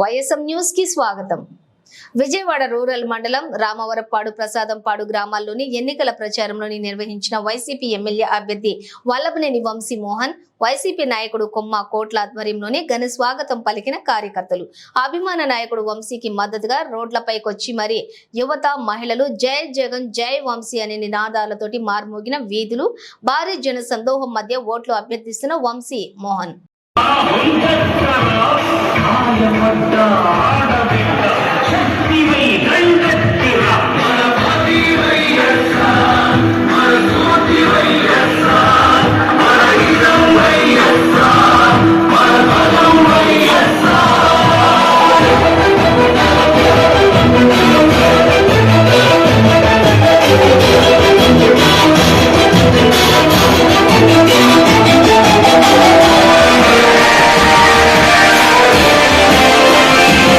YSM న్యూస్కి స్వాగతం. Vijayawada rural మండలం రామవరపాడు ప్రసాదంపాడు గ్రామాల్లోని ఎన్నికల ప్రచారంలోని నిర్వహించిన వైసీపీ ఎమ్మెల్యే అభ్యర్థి వల్లభనేని వంశీ మోహన్ వైసీపీ నాయకుడు కొమ్మ కోట్ల ఆధ్వర్యంలోనే ఘన స్వాగతం పలికిన కార్యకర్తలు. అభిమాన నాయకుడు వంశీకి మద్దతుగా రోడ్లపైకొచ్చి మరి యువత మహిళలు జై జగన్ జై వంశీ అనే నినాదాలతోటి మార్మోగిన వీధులు భారీ జన సందోహం మధ్య ఓట్లు అభ్యర్థిస్తున్న వంశీ మోహన్. Oh.